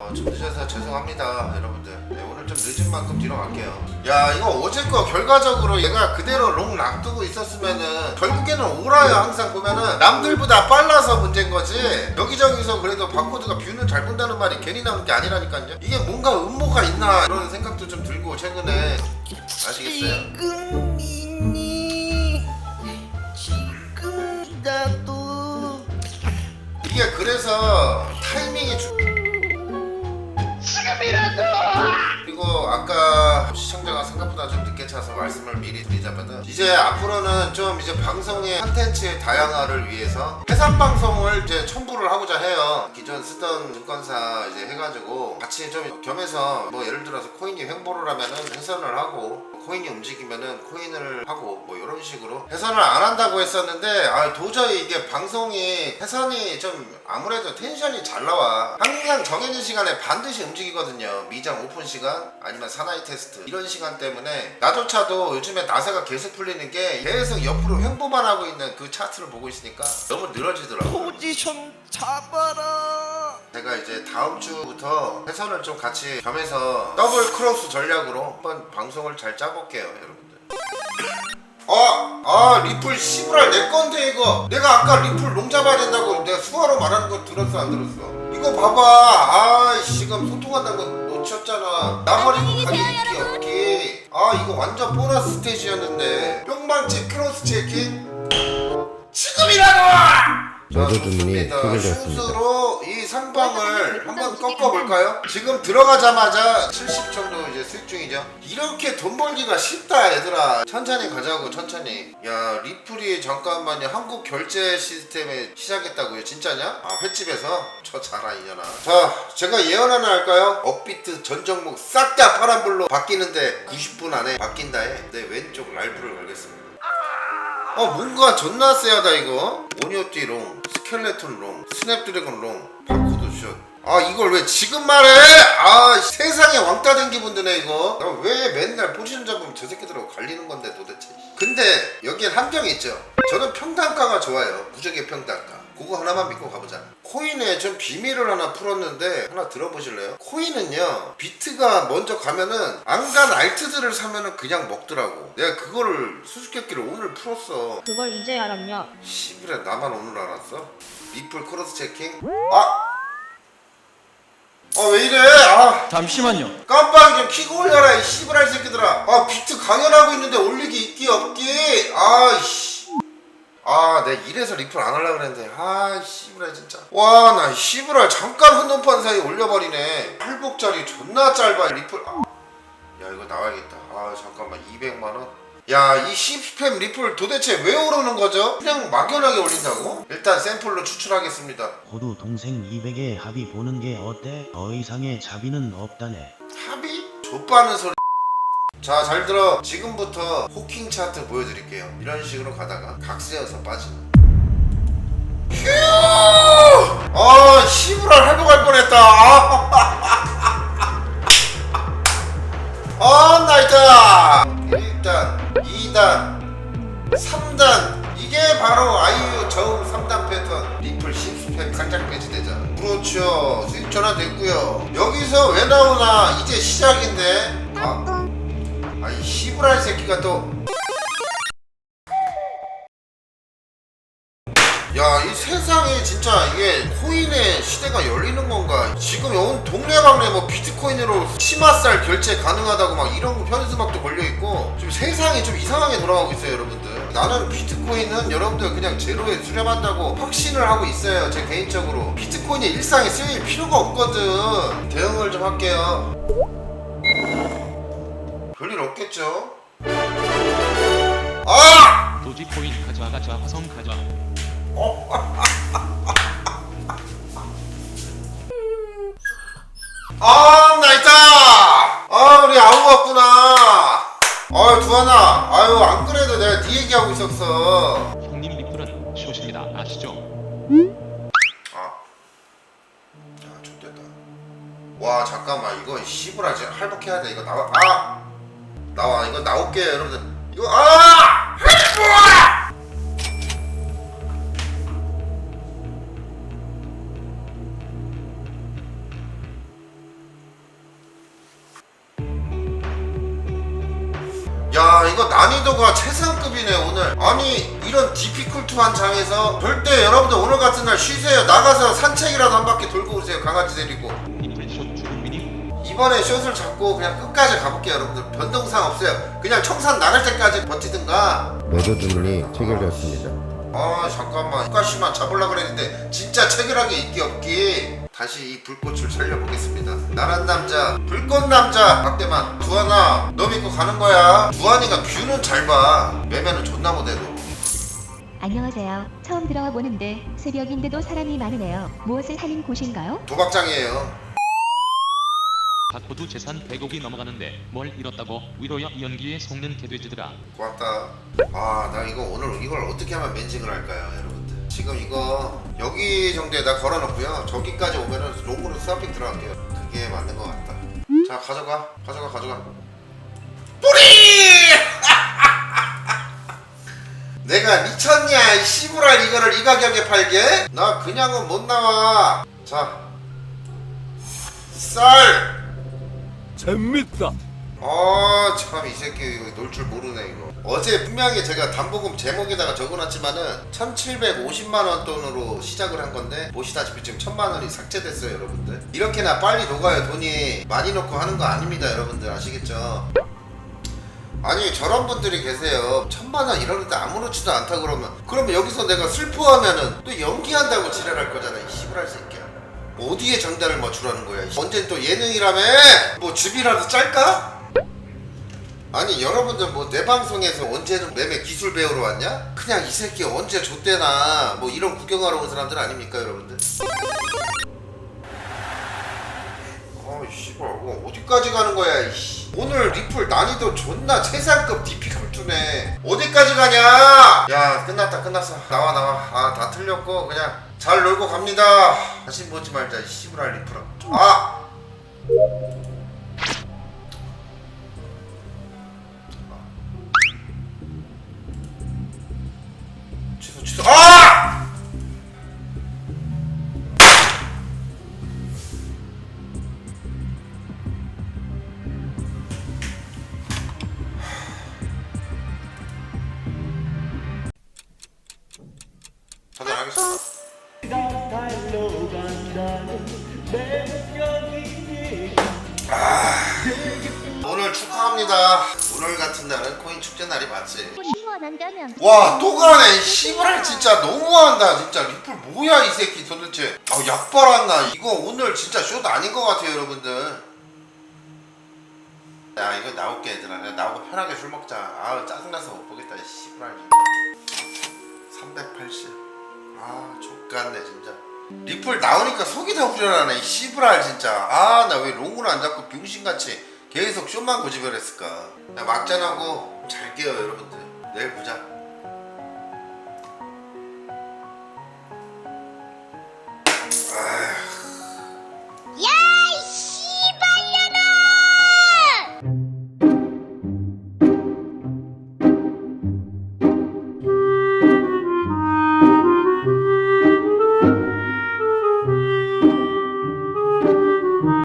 어, 좀 늦어서 죄송합니다 여러분들. 네, 오늘 좀 늦은 만큼 뒤로 갈게요. 야 이거 어제 거 결과적으로 얘가 그대로 롱 놔두고 있었으면은 결국에는 오라요 항상 보면은 남들보다 빨라서 문제인 거지. 여기저기서 그래도 바코드가 뷰는 잘 본다는 말이 괜히 나오는 게 아니라니까요. 이게 뭔가 음모가 있나 이런 생각도 좀 들고 최근에 아시겠어요? 지금이니 지금이라도. 이게 그래서 차서 말씀을 미리 드리자면은 이제 앞으로는 좀 이제 방송의 컨텐츠의 다양화를 위해서 해산 방송을 이제 첨부를 하고자 해요. 기존 쓰던 증권사 이제 해가지고 같이 좀 겸해서 뭐 예를 들어서 코인이 횡보를 하면은 해산을 하고 코인이 움직이면은 코인을 하고 뭐 이런 식으로 해산을 안 한다고 했었는데 아 도저히 이게 방송이 해산이 좀 아무래도 텐션이 잘 나와. 항상 정해진 시간에 반드시 움직이거든요. 미장 오픈 시간 아니면 사나이 테스트 이런 시간 때문에 나조차도 요즘에 나사가 계속 풀리는 게 계속 옆으로 횡보만 하고 있는 그 차트를 보고 있으니까 너무 늘어지더라고요. 포지션 잡아라 제가 이제 다음 주부터 회선을 좀 같이 겸해서 더블 크로스 전략으로 한번 방송을 잘 짜볼게요, 여러분들. 아, 아, 리플 시브랄 내 건데 이거. 내가 아까 리플 롱 잡아야 된다고 내가 수화로 말하는 거 들었어 안 들었어? 이거 봐봐. 아, 지금 소통한다고 놓쳤잖아. 나 버리고 가기 있기 없기. 아, 이거 완전 보너스 스테이지였는데. 뿅망치 크로스 체킹. 지금이라고! 주문이 좋습니다. 이 상방을 한번 꺾어볼까요? 지금 들어가자마자 70 정도 이제 수익 중이죠. 이렇게 돈 벌기가 쉽다 얘들아. 천천히 가자고 천천히. 야 리플이 잠깐만요. 한국 결제 시스템에 시작했다고요. 진짜냐? 아 횟집에서? 저 자라 이년아. 자 제가 예언 하나 할까요? 업비트 전 종목 싹 다 파란불로 바뀌는데 90분 안에 바뀐다에 내 왼쪽 랄프를 걸겠습니다. 어 뭔가 존나 세하다 이거. 오니오띠 롱 스켈레톤 롱 스냅드래곤 롱 바코드 슛아 이걸 왜 지금 말해? 아 세상에 왕따 된 기분 드네 이거. 나 왜 맨날 포지션 잡으면 저 새끼들하고 갈리는 건데 도대체? 근데 여기엔 함정이 있죠. 저는 평단가가 좋아요. 무적의 평단가 그거 하나만 믿고 가보자 코인에 좀 비밀을 하나 풀었는데 하나 들어보실래요? 코인은요 비트가 먼저 가면은 안 간 알트들을 사면은 그냥 먹더라고 내가 그거를 수수께끼를 오늘 풀었어 그걸 이제 알았냐? 시부레 나만 오늘 알았어? 리플 크로스 체킹? 아! 아 왜 이래? 아 잠시만요. 깜빡이 좀 키고 올려라 이 시부랄 새끼들아 아 비트 강연하고 있는데 올리기 있기 없기 아이씨 아 내가 이래서 리플 안 하려고 그랬는데 아 시부랄 진짜 와나 시부랄 잠깐 흔돈판 사이 올려버리네 팔복짜리 존나 짧아 리플 아. 야 이거 나와야겠다 아 잠깐만 200만원 야 이 시스템 리플 도대체 왜 오르는 거죠? 그냥 막연하게 올린다고? 일단 샘플로 추출하겠습니다 호두 동생 200에 합의 보는 게 어때? 더 이상의 자비는 없다네. 합의? 좆바는 소리 자 잘 들어. 지금부터 호킹 차트 보여드릴게요. 이런 식으로 가다가 각세어서 빠지는. 휴! 아 시부랄 회복할 뻔했다. 아 나이다 1단 2단 3단. 이게 바로 아이유 저음 3단 패턴. 리플 10스펙 상장 배치되잖아 그렇죠. 수익 전환 됐고요. 여기서 왜 나오나? 이제 시작인데. 아, 아이 시부랄 새끼가 또 야, 이 세상에 진짜 이게 코인의 시대가 열리는 건가? 지금 온 동네방네 뭐 비트코인으로 치마살 결제 가능하다고 막 이런 현수막도 걸려있고 좀 세상이 좀 이상하게 돌아가고 있어요, 여러분들. 나는 비트코인은 여러분들 그냥 제로에 수렴한다고 확신을 하고 있어요, 제 개인적으로. 비트코인이 일상에 쓰일 필요가 없거든. 대응을 좀 할게요. 별일 없겠죠? 아! 도지코인 가져와 가져와 화성 가져와. 아, 나 있다! 아, 우리 아우 왔구나! 아유, 두하나. 아유, 안 그래도 내가 네 얘기하고 있었어. 형님 리플은 쇼십니다. 아시죠? 아. 야, 좋됐다. 와, 잠깐만. 이거 씨부라지 할복해야 돼. 이거 나와. 아! 나와 이거 나올게 여러분들. 이거 아! 뭐야 야 이거 난이도가 최상급이네 오늘. 아니 이런 디피쿨트한 장에서 절대 여러분들 오늘 같은 날 쉬세요. 나가서 산책이라도 한 바퀴 돌고 오세요 강아지 데리고. 이번에 숏을 잡고 그냥 끝까지 가볼게요 여러분들. 변동상 없어요. 그냥 청산 나갈 때까지 버티든가. 매도 주문이 체결되었습니다. 아 잠깐만. 끝까지만 잡으려고 그랬는데 진짜 체결하게 있기 없기. 다시 이 불꽃을 살려보겠습니다. 나란 남자 불꽃 남자. 박대만 두하나 너 믿고 가는 거야. 두한이가 뷰는 잘봐. 매매는 존나 못해도. 안녕하세요. 처음 들어와 보는데 새벽인데도 사람이 많으네요. 무엇을 하는 곳인가요? 도박장이에요 박호두 재산 100억이 넘어가는데 뭘 잃었다고 위로여 연기에 속는 개돼지들아 고맙다. 아, 나 이거 오늘 이걸 어떻게 하면 맨징을 할까요, 여러분들? 지금 이거 여기 정도에다 걸어놓고요. 저기까지 오면은 롱으로 스와핑 들어갈게요. 그게 맞는 것 같다. 자, 가져가, 가져가, 가져가. 뿌리! 내가 미쳤냐, 이 씨부랄 이거를 이 가격에 팔게? 나 그냥은 못 나와. 자, 쌀. 재밌다. 아 참 이 새끼 놀 줄 모르네 이거. 어제 분명히 제가 담보금 제목에다가 적어놨지만은 1750만원 돈으로 시작을 한 건데 보시다시피 지금 천만원이 삭제됐어요 여러분들. 이렇게나 빨리 녹아요 돈이. 많이 넣고 하는 거 아닙니다 여러분들. 아시겠죠? 아니 저런 분들이 계세요. 천만원 이러는데 아무렇지도 않다 그러면. 그러면 여기서 내가 슬퍼하면은 또 연기한다고 지랄할 거잖아 이 씨부랄 새끼야 어디에 장단을 맞추라는 거야? 언젠 또 예능이라며? 뭐 즙이라도 짤까? 아니 여러분들 뭐 내 방송에서 언제는 매매 기술 배우러 왔냐? 그냥 이 새끼 언제 좆대나? 뭐 이런 구경하러 온 사람들 아닙니까 여러분들? 아이 씨발 뭐 어디까지 가는 거야 이씨. 오늘 리플 난이도 존나 최상급 디피컬트네. 어디까지 가냐? 야 끝났다 끝났어. 나와 나와. 아 다 틀렸고 그냥 잘 놀고 갑니다 다시 보지 말자 이 씨부랄 리플아 아 취소 취소 아! 전화하겠습니다. 아, 오늘 축하합니다. 오늘 같은 날은 코인 축제 날이 맞지? 시원한다면. 와 또 가네. 씨발 진짜 너무한다. 진짜 리플 뭐야 이 새끼 도대체. 아 약발았나 이거 오늘 진짜 숏 아닌 것 같아요 여러분들. 야 이거 나올게 얘들아. 그냥 나오고 편하게 술 먹자. 아 짜증나서 못 보겠다 이 씨발 진짜. 380 아 족같네 진짜. 리플 나오니까 속이 다 후련하네 이 씨부랄 진짜. 아 나 왜 롱을 안 잡고 병신같이 계속 숏만 고집을 했을까. 야 막잔하고 잘 깨요 여러분들. 내일 보자